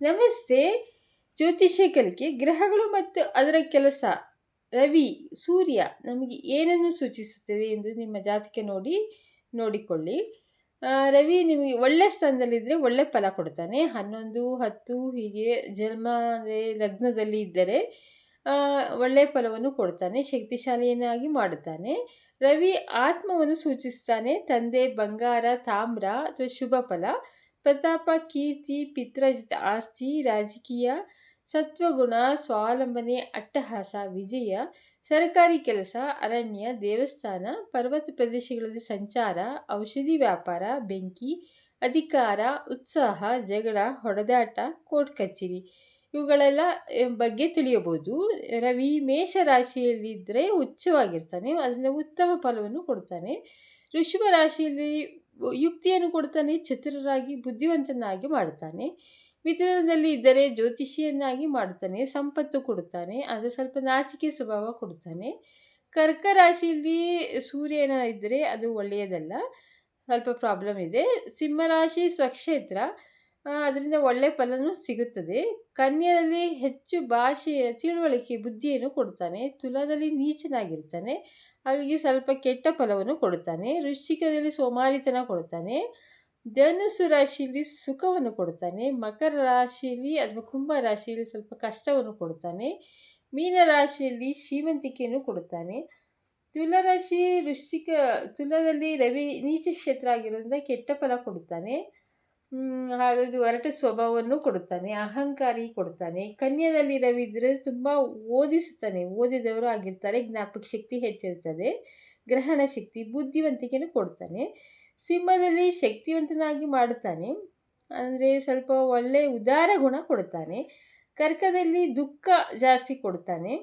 ನಮಸ್ತೆ. ಜ್ಯೋತಿಷ್ಯ ಕಲಿಕೆ ಗ್ರಹಗಳು ಮತ್ತು ಅದರ ಕೆಲಸ. ರವಿ, ಸೂರ್ಯ, ನಮಗೆ ಏನನ್ನು ಸೂಚಿಸುತ್ತದೆ ಎಂದು ನಿಮ್ಮ ಜಾತಕ ನೋಡಿ, ನೋಡಿಕೊಳ್ಳಿ. ರವಿ ನಿಮಗೆ ಒಳ್ಳೆ ಸ್ಥಾನದಲ್ಲಿದ್ದರೆ ಒಳ್ಳೆ ಫಲ ಕೊಡ್ತಾನೆ. ಹನ್ನೊಂದು, ಹತ್ತು, ಹೀಗೆ ಜನ್ಮ ಅಂದರೆ ಲಗ್ನದಲ್ಲಿ ಇದ್ದರೆ ಒಳ್ಳೆಯ ಫಲವನ್ನು ಕೊಡ್ತಾನೆ ಶಕ್ತಿಶಾಲಿಯನ್ನಾಗಿ ಮಾಡುತ್ತಾನೆ. ರವಿ ಆತ್ಮವನ್ನು ಸೂಚಿಸ್ತಾನೆ. ತಂದೆ ಬಂಗಾರ, ತಾಮ್ರ ಅಥವಾ ಶುಭ ಫಲ. ಪ್ರತಾಪ ಕೀರ್ತಿ ಪಿತ್ರಜಿತ ಆಸ್ತಿ, ರಾಜಕೀಯ, ಸತ್ವಗುಣ, ಸ್ವಾವಲಂಬನೆ, ಅಟ್ಟಹಾಸ, ವಿಜಯ, ಸರ್ಕಾರಿ ಕೆಲಸ, ಅರಣ್ಯ, ದೇವಸ್ಥಾನ, ಪರ್ವತ ಪ್ರದೇಶಗಳಲ್ಲಿ ಸಂಚಾರ, ಔಷಧಿ ವ್ಯಾಪಾರ, ಬೆಂಕಿ, ಅಧಿಕಾರ, ಉತ್ಸಾಹ, ಜಗಳ, ಹೊಡೆದಾಟ, ಕೋರ್ಟ್ ಕಚೇರಿ ಇವುಗಳೆಲ್ಲ ಬಗ್ಗೆ ತಿಳಿಯಬಹುದು ರವಿ ಮೇಷ ರಾಶಿಯಲ್ಲಿದ್ದರೆ ಉಚ್ಚವಾಗಿರ್ತಾನೆ ಅದರಿಂದ ಉತ್ತಮ ಫಲವನ್ನು ಕೊಡ್ತಾನೆ. ಋಷಭ ರಾಶಿಯಲ್ಲಿ ಯುಕ್ತಿಯನ್ನು ಕೊಡ್ತಾನೆ ಚತುರರಾಗಿ ಬುದ್ಧಿವಂತನಾಗಿ ಮಾಡ್ತಾನೆ. ಮಿಥುನದಲ್ಲಿ ಇದ್ದರೆ ಜ್ಯೋತಿಷಿಯನ್ನಾಗಿ ಮಾಡುತ್ತಾನೆ ಸಂಪತ್ತು ಕೊಡುತ್ತಾನೆ ಅದು ಸ್ವಲ್ಪ ನಾಚಿಕೆ ಸ್ವಭಾವ ಕೊಡುತ್ತಾನೆ ಕರ್ಕ ರಾಶಿಯಲ್ಲಿ ಸೂರ್ಯನ ಇದ್ದರೆ ಅದು ಒಳ್ಳೆಯದಲ್ಲ, ಸ್ವಲ್ಪ ಪ್ರಾಬ್ಲಮ್ ಇದೆ. ಸಿಂಹರಾಶಿ ಸ್ವಕ್ಷೇತ್ರ ಅದರಿಂದ ಒಳ್ಳೆ ಫಲನೂ ಸಿಗುತ್ತದೆ. ಕನ್ಯದಲ್ಲಿ ಹೆಚ್ಚು ಭಾಷೆಯ ತಿಳುವಳಿಕೆ, ಬುದ್ಧಿಯನ್ನು ಕೊಡ್ತಾನೆ ತುಲಾದಲ್ಲಿ ನೀಚನಾಗಿರ್ತಾನೆ. ಹಾಗಾಗಿ ಸ್ವಲ್ಪ ಕೆಟ್ಟ ಫಲವನ್ನು ಕೊಡುತ್ತಾನೆ. ವೃಶ್ಚಿಕದಲ್ಲಿ ಸೋಮಾರಿತನ ಕೊಡುತ್ತಾನೆ. ಧನುಸು ರಾಶಿಯಲ್ಲಿ ಸುಖವನ್ನು ಕೊಡುತ್ತಾನೆ. ಮಕರ ರಾಶಿಯಲ್ಲಿ ಅಥವಾ ಕುಂಭ ರಾಶಿಯಲ್ಲಿ ಸ್ವಲ್ಪ ಕಷ್ಟವನ್ನು ಕೊಡುತ್ತಾನೆ. ಮೀನ ರಾಶಿಯಲ್ಲಿ ಶ್ರೀಮಂತಿಕೆಯನ್ನು ಕೊಡುತ್ತಾನೆ. ತುಲಾರಾಶಿ ವೃಶ್ಚಿಕ, ತುಲದಲ್ಲಿ ರವಿ ನೀಚ ಕ್ಷೇತ್ರ ಆಗಿರೋದ್ರಿಂದ ಕೆಟ್ಟ ಫಲ ಕೊಡುತ್ತಾನೆ. ಹಾಗಾಗಿ ಒರಟು ಸ್ವಭಾವವನ್ನು ಕೊಡುತ್ತಾನೆ, ಅಹಂಕಾರಿ ಕೊಡುತ್ತಾನೆ. ಕನ್ಯದಲ್ಲಿ ರವಿದ್ರೆ ತುಂಬ ಓದಿಸುತ್ತಾನೆ. ಓದಿದವರು ಆಗಿರ್ತಾರೆ, ಜ್ಞಾಪಕ ಶಕ್ತಿ ಹೆಚ್ಚಿರ್ತದೆ ಗ್ರಹಣ ಶಕ್ತಿ, ಬುದ್ಧಿವಂತಿಕೆಯನ್ನು ಕೊಡ್ತಾನೆ ಸಿಂಹದಲ್ಲಿ ಶಕ್ತಿವಂತನಾಗಿ ಮಾಡುತ್ತಾನೆ. ಅಂದರೆ ಸ್ವಲ್ಪ ಒಳ್ಳೆಯ ಉದಾರ ಗುಣ ಕೊಡುತ್ತಾನೆ. ಕರ್ಕದಲ್ಲಿ ದುಃಖ ಜಾಸ್ತಿ ಕೊಡ್ತಾನೆ